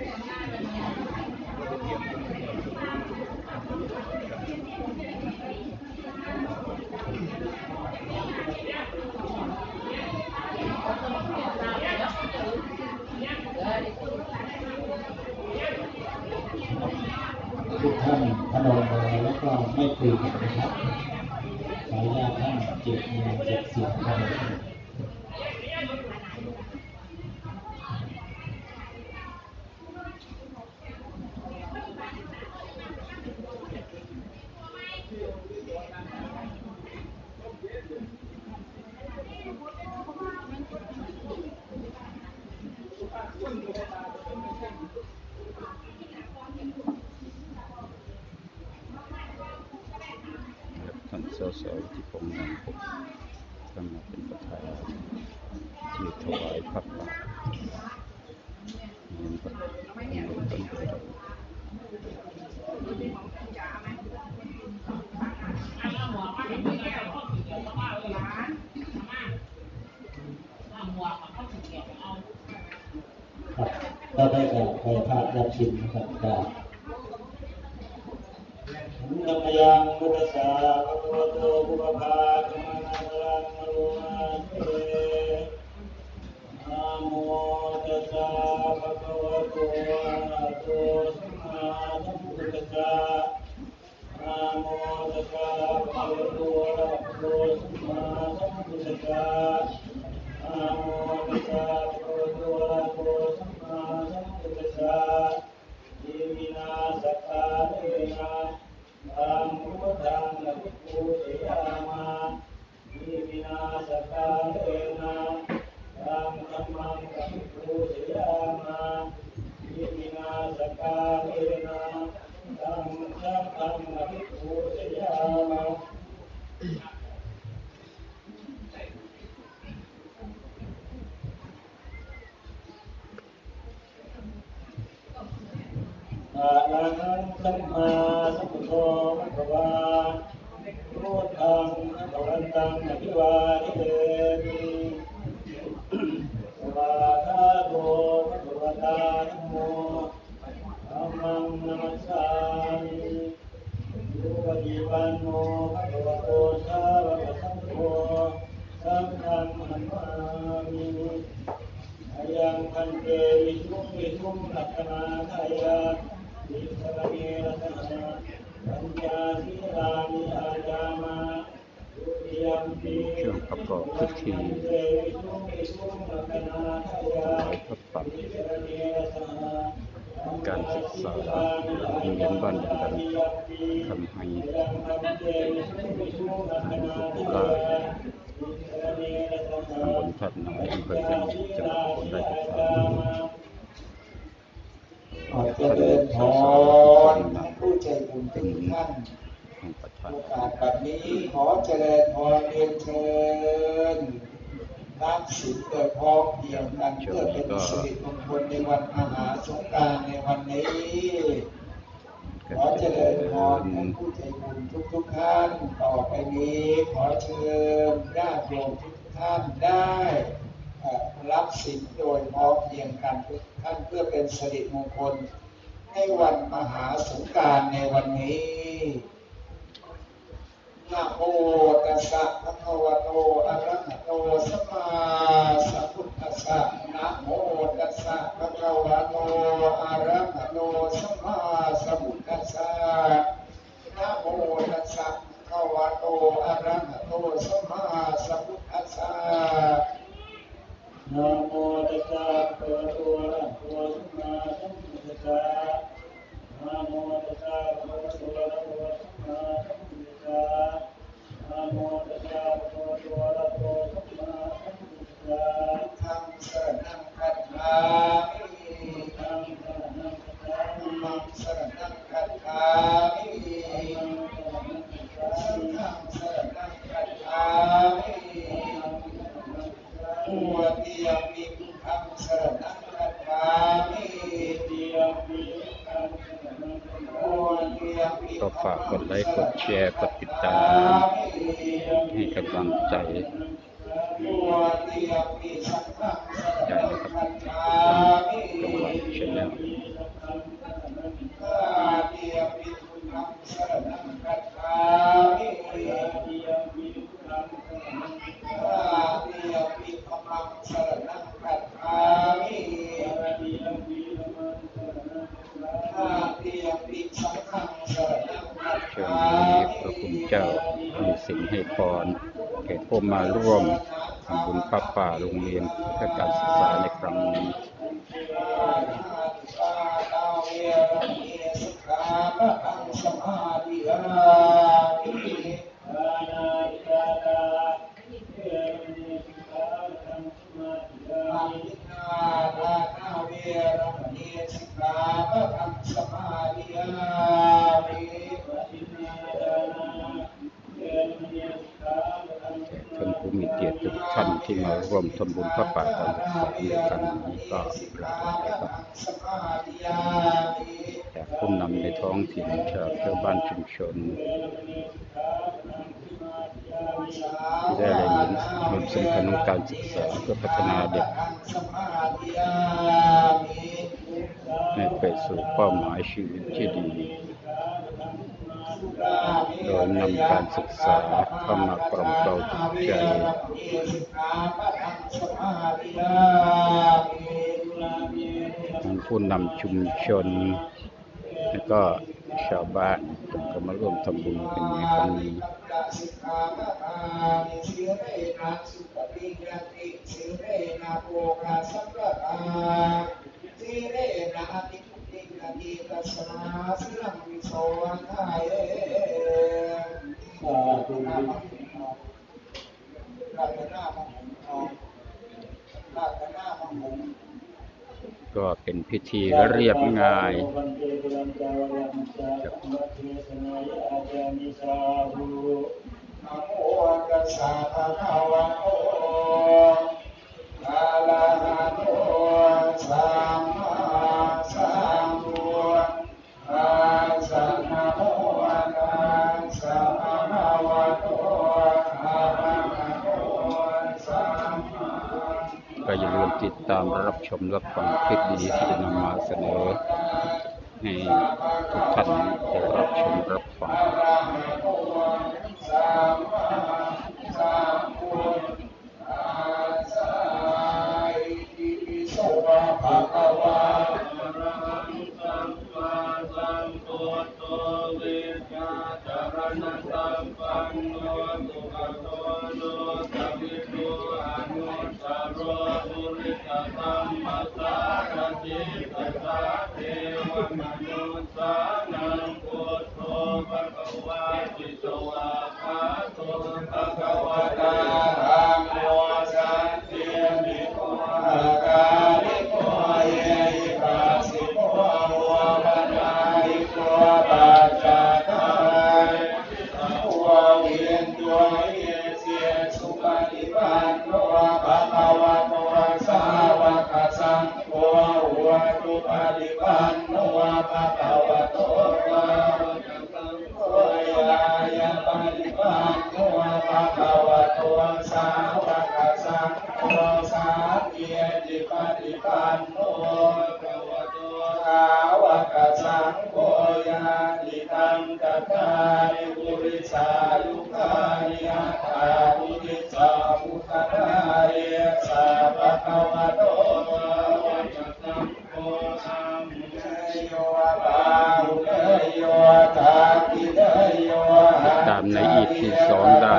ทุกท่านพนมมือแล้วก็ไม่คุยกันนะครับขออนุญาตท่านเจ็บมือเจ็บเสียงครับท่าน สสที่ผมนำผมท่านมาเป็นประธานที่ถวายพระป่าเงินพระเงินต้นเดือนครับก็ได้จากใครภาครับชิมนะครับจาก นัมยังพุทธสาพระพุทโตภุพพาธรรมนาพลังมโลมาเตนะโมตัสสะภะคะวะโตอะระหะโตสัมมาสัมพุทธัสสะนะโมตัสสะภะคะวะโตอะระหะโตสัมมาสัมพุทธัสสะ นะโมตัสสะภะคะวะโตอะระหะโตสัมมาสัมพุทธัสสะอิมินาสกาเลนะธัมมุทังนะภิกขุเถยามาอิมินาสกาเลนะธัมธัมมังนะภิกขุเถยามาอิมินาสกาเลนะธัมธัมมังนะภิกขุเถยามา อะระหัง สัมมาสัมพุทโธภะคะวาพุทธังพระวันตังอภิวาเทมิสวาคาโตภะคะวตาธโมธัมมังนัมสสามิยุปฏิปันโนภะคะวโตสาวกสังโฆสังฆังนัมมามิอายังพันเตวิสุงวิสุงลักขณาทายา วิสรเนรสหะปัญญาสีลานิอาจามาทุติยมปีช่วงประกอบพิธีพันเตวิสุงวิสุงลักขณาทายาถวายพระป่าวิสรเนรสหะการศึกษาโรงเรียนบ้านดังทำให้ยังพันเตวิสุงวิสุงลักาทายาวิสรเนรสหะตำบลทัดน้อยอำเภอเชียงจังหวัดอุบลราชธา อเจริญพรท่านผู้ใจบุญทุกท่านโอกาสแบบนี้ขอเจริญพรเรียนเชิญรับศีลโดยพร้อมเพียงกันเพื่อเป็นสิริมงคลในวันมหาสงกรานต์ในวันนี้ ขอเจริญพรท่านผู้ใจบุญทุกๆท่าน ต่อไปนี้ขอเชิญญาติโยมทุกท่านได้ รับสิ่งโดยพอเพียงกันทุกท่านเพื่อเป็นสิริมงคล ในวันมหาสงการในวันนี้นะโมตัสสะภะคะวะโตสัมมาสัมพุทธัสสะนะโมตัสสะภะคะวะโตอะระหะโตสัมมาสัมพุทธัสสะนะโมตัสสะภะคะวะโตอะระหะโตสัมมาสัมพุทธัสสะ นะโมตัสสะภะคะวะโตอะระหะโตสัมมาสัมพุทธัสสะนะโมตัสสะภะคะวะโตอะระหะโตสัมมาสัมพุทธัสสะนะโมตัสสะภะคะวะโตอะระหะโตสัมมาสัมพุทธัสสะธรรมสรณังคัจฉา ก็ฝากกดไลค์กดแชร์กดติดตามให้กำลังใจ ให้สิ่งให้พรแก่ผู้มาร่วมทำบุญพระป่าโรงเรียนเพื่อการศึกษาในครั้งนี้ ที่มาร่วมทำบุญพระป่าการศึกษาในครั้งนี้ก็กราบไหว้ครับสมาธิอามิจากผู้นำในท้องถิ่นชาวเจ้าบ้านชุมชนได้แรเห็นมุมสำคัญของการศึกษาเพื่อพัฒนาเด็กสมาธิอามิให้ไปสู่เป้าหมายชีวิตที่ดี ดยนำการศึกษาเข้ามากล่อมเกลาจิตใจทั้งผู้นำชุมชน และก็ชาวบ้านจึงก็มาร่วมทำบุญกันในครั้งนี้สิเรนะติปุติกติตัสมาสิลังวิโสวันทายเอ สาธุ ราชนามังหงราชนามังหง ก็เป็นพิธีเรียบง่ายวัน ก็อย่าลืมติดตามรับชมรับฟังคลิปดีที่จะนำมาเสนอ ให้ทุกท่านได้รับชมรับฟังารติสัสสะเทวมนุสานังพุทโธภะคะวา สายุคานิอัตาปุริสาภุคตาเยสาปะกวะโตวะสัมโฆอามิเนโยบาหุเนโยตากิเนโยติดตามในอีกที่สองได้